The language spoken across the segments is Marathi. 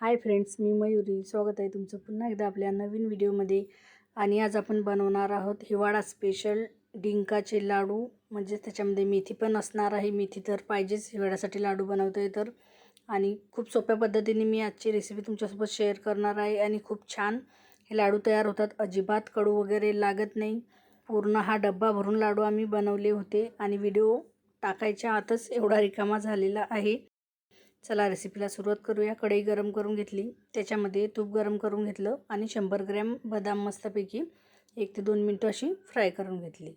हाय फ्रेंड्स मी मयुरी. स्वागत आहे तुमचं पुन्हा एकदा आपल्या नवीन व्हिडिओमध्ये. आणि आज आपण बनवणार आहोत हिवाळा स्पेशल डिंकाचे लाडू. म्हणजे त्याच्यामध्ये मेथी पण असणार आहे. मेथी तर पाहिजेच. हिवाळ्यासाठी लाडू बनवतो आहे तर. आणि खूप सोप्या पद्धतीने मी आजची रेसिपी तुमच्यासोबत शेअर करणार आहे. आणि खूप छान हे लाडू तयार होतात. अजिबात कडू वगैरे लागत नाही. पूर्ण हा डब्बा भरून लाडू आम्ही बनवले होते. आणि व्हिडिओ टाकायच्या आतच एवढा रिकामा झालेला आहे. चला रेसिपीला सुरुवात करूया. कढई गरम करून घेतली. त्याच्यामध्ये तूप गरम करून घेतलं आणि शंभर ग्रॅम बदाम मस्तपैकी एक ते दोन मिनटं अशी फ्राय करून घेतली.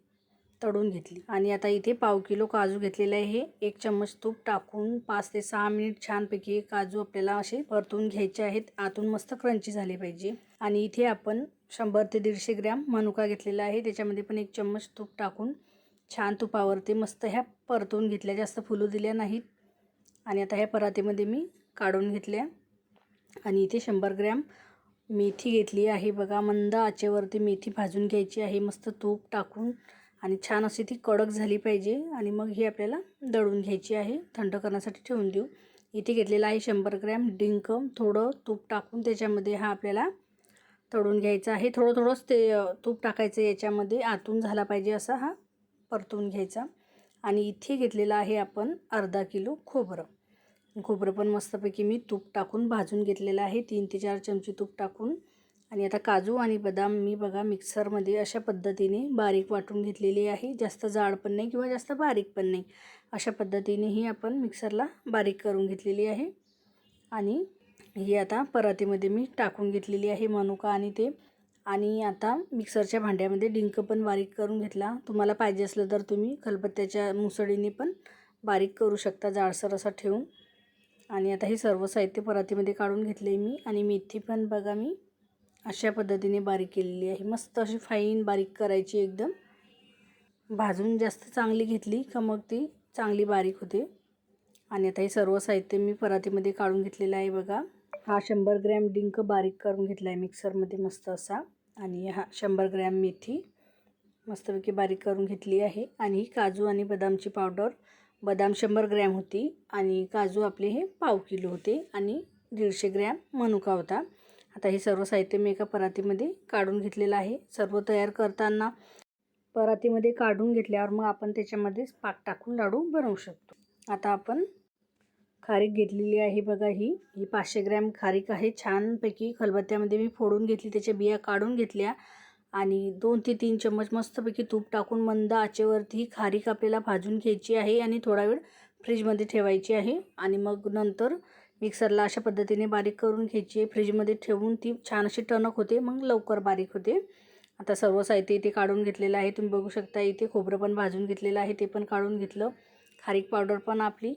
तळून घेतली. आणि आता इथे पाव किलो काजू घेतलेले आहे. एक चम्मच तूप टाकून पाच ते सहा मिनिट छानपैकी काजू आपल्याला असे परतून घ्यायचे आहेत. आतून मस्त क्रंची झाली पाहिजे. आणि इथे आपण शंभर ते दीडशे ग्रॅम मनुका घेतलेला आहे. त्याच्यामध्ये पण एक चम्मच तूप टाकून छान तुपावरती मस्त ह्या परतून घेतल्या. जास्त फुलू दिल्या नाहीत. आणि आता ह्या परातीमध्ये मी काढून घेतल्या. आणि इथे शंभर ग्रॅम मेथी घेतली आहे. बघा मंद आचेवरती मेथी भाजून घ्यायची आहे. मस्त तूप टाकून. आणि छान अशी ती कडक झाली पाहिजे. आणि मग ही आपल्याला दळून घ्यायची आहे. थंड करण्यासाठी ठेवून देऊ. इथे घेतलेला आहे शंभर ग्रॅम डिंक. थोडं तूप टाकून त्याच्यामध्ये हा आपल्याला तळून घ्यायचा आहे. थोडं थोडंच ते तूप टाकायचं याच्यामध्ये. आतून झाला पाहिजे असा हा परतून घ्यायचा. आणि इथे घेतलेला आहे आपण अर्धा किलो खोबरं. खोबरं पण मस्तपैकी मी तूप टाकून भाजून घेतलेलं आहे. तीन ते चार चमचे तूप टाकून. आणि आता काजू आणि बदाम मी बघा मिक्सरमध्ये अशा पद्धतीने बारीक वाटून घेतलेली आहे. जास्त जाड पण नाही किंवा जास्त बारीक पण नाही. अशा पद्धतीने ही आपण मिक्सरला बारीक करून घेतलेली आहे. आणि ही आता परातीमध्ये मी टाकून घेतलेली आहे मनुका आणि ते. आणि आता मिक्सरच्या भांड्यामध्ये डिंक पण बारीक करून घेतला. तुम्हाला पाहिजे असलं तर तुम्ही खलबत्त्याच्या मुसळीने पण बारीक करू शकता. जाडसर असा ठेवून. आणि आता हे सर्व साहित्य परातीमध्ये काढून घेतले मी. आणि मेथी पण बघा मी अशा पद्धतीने बारीक केलेली आहे. मस्त अशी फाईन बारीक करायची एकदम. भाजून जास्त चांगली घेतली का मग ती चांगली बारीक होते. आणि आता हे सर्व साहित्य मी परातीमध्ये काढून घेतलेलं आहे बघा. हा शंभर ग्रॅम डिंक बारीक करून घेतला आहे मिक्सरमध्ये मस्त असा. आणि हा शंभर ग्रॅम मेथी मस्तपैकी बारीक करून घेतली आहे. आणि काजू आणि बदामची पावडर बदाम शंभर ग्रॅम होती आणि काजू आपले हे पाव किलो होते आणि दीडशे ग्रॅम मनुका होता. आता हे सर्व साहित्य मी एका परातीमध्ये काढून घेतलेलं आहे. सर्व तयार करताना परातीमध्ये काढून घेतल्यावर मग आपण त्याच्यामध्ये पाक टाकून लाडू बनवू शकतो. आता आपण खारीक घेतलेली आहे बघा ही. ही पाचशे ग्रॅम खारीक आहे. छानपैकी खलबत्त्यामध्ये मी फोडून घेतली त्याच्या बिया काढून घेतल्या. आणि दोन ते तीन चम्मच मस्तपैकी तूप टाकून मंद आचेवरती ही खारीक आपल्याला भाजून घ्यायची आहे आणि थोडा वेळ फ्रीजमध्ये ठेवायची आहे. आणि मग नंतर मिक्सरला अशा पद्धतीने बारीक करून घ्यायची आहे. फ्रीजमध्ये ठेवून ती छान अशी टणक होते मग लवकर बारीक होते. आता सर्व साहित्य इथे काढून घेतलेलं आहे. तुम्ही बघू शकता इथे खोबरं पण भाजून घेतलेलं आहे ते पण काढून घेतलं. खारीक पावडर पण आपली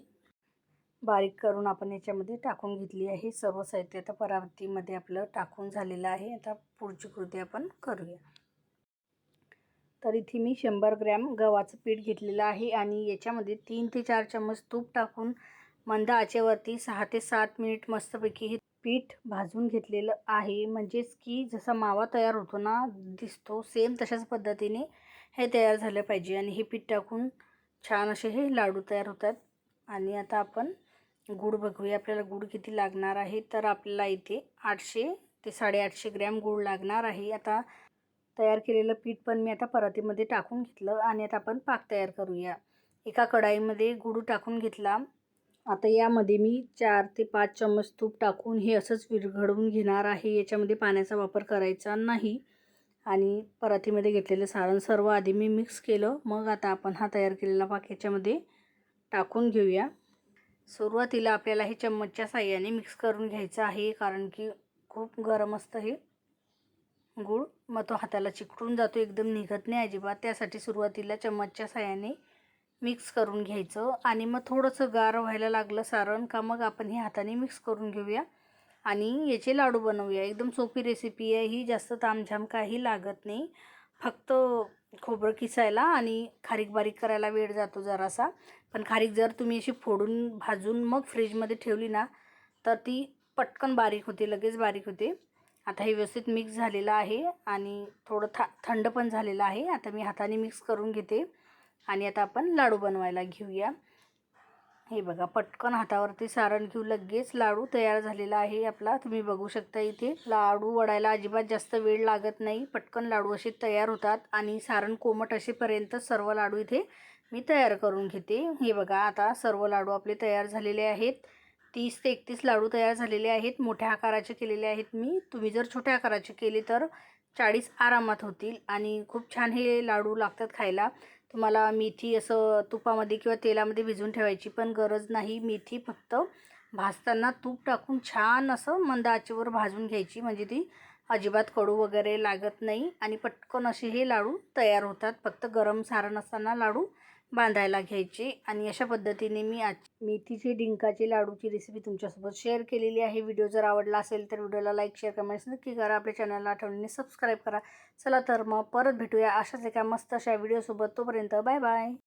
बारीक करून आपण याच्यामध्ये टाकून घेतली आहे. सर्व साहित्य आता परावतीमध्ये आपलं टाकून झालेलं आहे. आता पुढची कृती आपण करूया. तर इथे मी शंभर ग्रॅम गव्हाचं पीठ घेतलेलं आहे आणि याच्यामध्ये तीन ते चार चम्मच तूप टाकून मंद आचेवरती सहा ते सात मिनिट मस्तपैकी हे पीठ भाजून घेतलेलं आहे. म्हणजेच की जसा मावा तयार होतो ना दिसतो सेम तशाच पद्धतीने हे तयार झालं पाहिजे. आणि हे पीठ टाकून छान असे हे लाडू तयार होतात. आणि आता आपण गूळ बघूया आपल्याला गूळ किती लागणार आहे? तर आपल्याला इथे आठशे ते साडेआठशे ग्रॅम गूळ लागणार आहे. आता तयार केलेलं पीठ पण मी आता परातीमध्ये टाकून घेतलं आणि आता आपण पाक तयार करूया. एका कढाईमध्ये गूळ टाकून घेतला. आता यामध्ये मी चार ते पाच चम्मच तूप टाकून हे असंच विरघडवून घेणार आहे. याच्यामध्ये पाण्याचा वापर करायचा नाही. आणि परातीमध्ये घेतलेलं सारण सर्व आधी मी मिक्स केलं. मग आता आपण हा तयार केलेला पाक याच्यामध्ये टाकून घेऊया. सुरुवातीला आपल्याला हे चम्मचच्या साह्याने मिक्स करून घ्यायचं आहे कारण की खूप गरम असतं हे. गूळ मग तो हाताला चिकटून जातो एकदम निघत नाही अजिबात. त्यासाठी सुरुवातीला चम्मचच्या साह्याने मिक्स करून घ्यायचं. आणि मग थोडंसं गार व्हायला लागलं सारण का मग आपण हे हाताने मिक्स करून घेऊया. आणि याचे लाडू बनवूया. एकदम सोपी रेसिपी आहे. ही जास्त तामझाम काही लागत नाही. फक्त खोबरं किसायला आणि खारीक बारीक करायला वेळ जातो जरासा. पण खारीक जर तुम्ही अशी फोडून भाजून मग फ्रीजमध्ये ठेवली ना तर ती पटकन बारीक होते लगेच बारीक होते. आता हे व्यवस्थित मिक्स झालेलं आहे आणि थोडं था थंड पण झालेलं आहे. आता मी हाताने मिक्स करून घेते आणि आता आपण लाडू बनवायला घेऊया. हे बघा पटकन हातावरती सारण घेऊ लगेच लाडू तयार झालेला आहे आपला. तुम्ही बघू शकता इथे लाडू वडायला अजिबात जास्त वेळ लागत नाही. पटकन लाडू असे तयार होतात आणि सारण कोमट असेपर्यंत सर्व लाडू इथे मी तयार करून घेते. हे बघा आता सर्व लाडू आपले तयार झालेले आहेत. तीस ते एकतीस लाडू तयार झालेले आहेत. मोठ्या आकाराचे केलेले आहेत मी. तुम्ही जर छोट्या आकाराचे केले तर चाळीस आरामात होतील आणि खूप छान हे लाडू लागतात खायला. तुम्हाला मेथी असं तुपामध्ये किंवा तेलामध्ये भिजून ठेवायची पण गरज नाही. मेथी फक्त भाजताना तूप टाकून छान असं मंद आचेवर भाजून घ्यायची. म्हणजे ती अजिबात कडू वगैरे लागत नाही आणि पटकन असे हे लाडू तयार होतात. फक्त गरम सारण असताना लाडू बांधायला घ्यायचे आणि अशा पद्धतीने मी आज मेथीची डिंकाचे लाडूची रेसिपी तुमच्यासोबत शेअर केलेली आहे. व्हिडिओ जर आवडला असेल तर व्हिडिओला लाईक शेअर कमेंट्स नक्की करा. आपल्या चॅनलला आठवणीने सबस्क्राईब करा. चला तर मग परत भेटूया अशाच एका मस्त अशा व्हिडिओसोबत तोपर्यंत बाय बाय